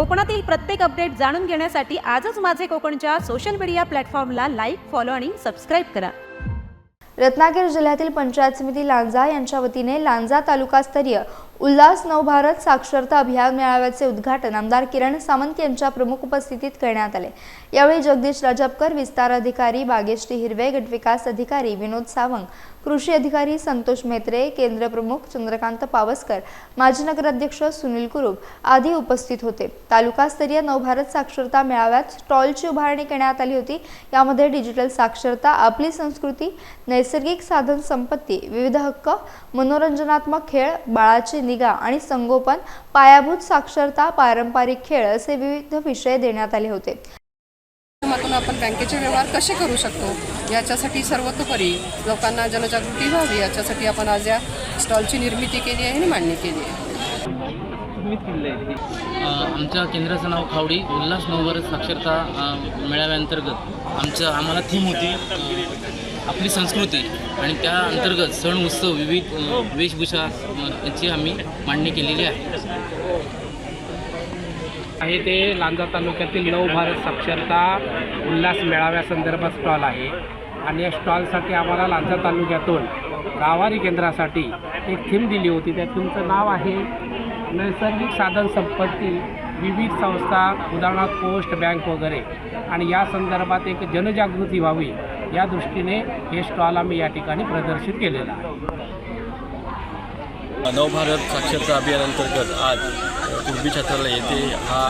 कोकणातील प्रत्येक अपडेट जाणून घेण्यासाठी आजच माझे कोकणच्या सोशल मीडिया प्लॅटफॉर्मला लाईक फॉलो आणि सबस्क्राईब करा. रत्नागिरी जिल्ह्यातील पंचायत समिती लांजा यांच्या वतीने लांजा तालुकास्तरीय उल्हास नवभारत साक्षरता अभियान मेळाव्याचे उद्घाटन आमदार किरण सामंत यांच्या प्रमुख उपस्थितीत करण्यात आले. यावेळी जगदीश राजपकर विस्तार अधिकारी बागेश्री हिरवे गटविकास अधिकारी विनोद सावंग कृषी अधिकारी संतोष मेत्रे केंद्र प्रमुख चंद्रकांत पावसकर माजी नगराध्यक्ष सुनील कुरुप आदी उपस्थित होते. तालुकास्तरीय नवभारत साक्षरता मेळाव्यात स्टॉलची उभारणी करण्यात आली होती. यामध्ये डिजिटल साक्षरता आपली संस्कृती नैसर्गिक साधन संपत्ती विविध हक्क मनोरंजनात्मक खेळ बाळाची निगा आणि संगोपन पायाभूत साक्षरता पारंपरिक खेळ असे विविध विषय देण्यात आले होते. माध्यमातून आपण बँकेचे व्यवहार कसे करू शकतो? याच्यासाठी सर्वतोपरी लोकांना जनजागृती व्हावी. याच्यासाठी आपण आज या स्टॉलची निर्मिती केली आहे आणि मांडणी केली आहे. अ, आमच्या केंद्राचं नाव खावडी. उल्हास नवभारत साक्षरता अ, मेळाव्याअंतर्गत आमचं आम्हाला थीम होती आपली संस्कृती आणि त्या अंतर्गत सण उत्सव विविध वेशभूषा यांची याची आम्ही मांडणी केलेली आहे. आहे ते लांजा तालुक्यातील नव भारत साक्षरता उल्हास मेळाव्यासंदर्भात स्टॉल आहे. आणि या स्टॉलसाठी आम्हाला लांजा तालुक्यातून गावारी केंद्रासाठी एक थीम दिली होती. त्या थीमचं नाव आहे नैसर्गिक साधन संपत्ती विविध संस्था उदाहरणार्थ पोस्ट बँक वगैरे. आणि या संदर्भात एक जनजागृती व्हावी या दृष्टीने हे स्टॉल आम्ही या ठिकाणी प्रदर्शित केलेलं आहे. नवभारत साक्षरता अभियानांतर्गत आज कुर्बी छात्रालय येथे हा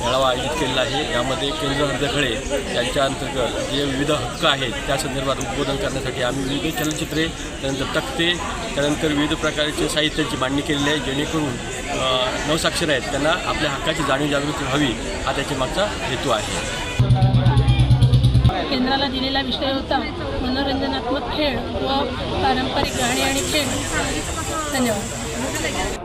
मेळावा आयोजित केलेला आहे. यामध्ये केंद्र हर्दखळे यांच्या अंतर्गत जे विविध हक्क आहेत त्या संदर्भात उद्बोधन करण्यासाठी आम्ही विविध चलचित्रे त्यानंतर तक्ते त्यानंतर विविध प्रकारचे साहित्याची मांडणी केलेली आहे. जेणेकरून नवसाक्षर आहेत त्यांना आपल्या हक्काची जाणीव जागृती व्हावी हा त्याच्या मागचा हेतू आहे. केंद्राला दिलेला विषय होता मनोरंजनात्मक खेळ व पारंपरिक गाणी आणि खेळ. धन्यवाद.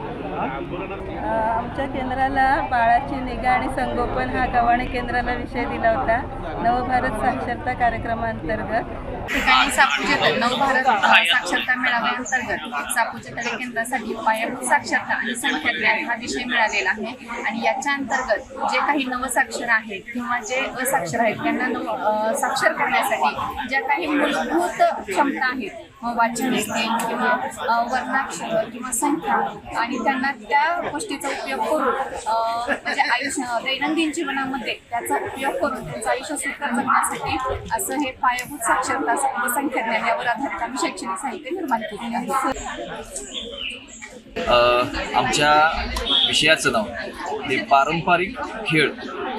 आमच्या केंद्राला बाळाची निगा आणि संगोपन हा गव्हाणे केंद्राला विषय दिला होता. नवभारत साक्षरता कार्यक्रमांतर्गत. ठिकाणी सापूचे तळ नवभारत साक्षरता मेळाव्याअंतर्गत सापूचे तळे केंद्रासाठी पायाभूत साक्षरता आणि संख्याज्ञान हा विषय मिळालेला आहे. आणि याच्या अंतर्गत जे काही नवसाक्षर आहेत किंवा जे असाक्षर आहेत त्यांना नव साक्षर करण्यासाठी ज्या काही मूलभूत क्षमता आहेत मग वाचन असतील किंवा वर्णाक्षर किंवा संख्या आणि त्यांना त्या गोष्टीचा उपयोग करून म्हणजे आयुष्य दैनंदिन जीवनामध्ये त्याचा उपयोग करून त्यांचं आयुष्य सुकर जगण्यासाठी असं हे पायाभूत साक्षरता व संख्याज्ञान यावर आधारित आम्ही शैक्षणिक साहित्य निर्माण केलेलं आहे. आमच्या विषयाचं नाव ते पारंपरिक खेळ.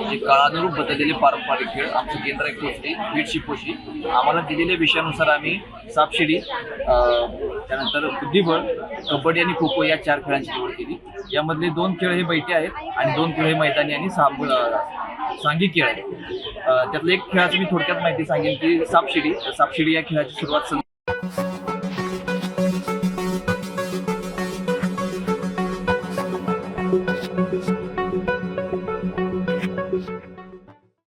म्हणजे काळानुरूप बदललेले पारंपरिक खेळ. आमचं केंद्र एक होते बीट शिपोशी. आम्हाला दिलेल्या विषयानुसार आम्ही सापशिडी त्यानंतर बुद्धिबळ कबड्डी आणि खो खो या चार खेळांची निवड केली. यामधले दोन खेळ हे बैठे आहेत आणि दोन खेळ हे मैदानी आणि साप सांघिक खेळ आहेत. अ, त्यातलं एक खेळाची मी थोडक्यात माहिती सांगेन की सापशिडी. सापशिडी या खेळाची सुरुवात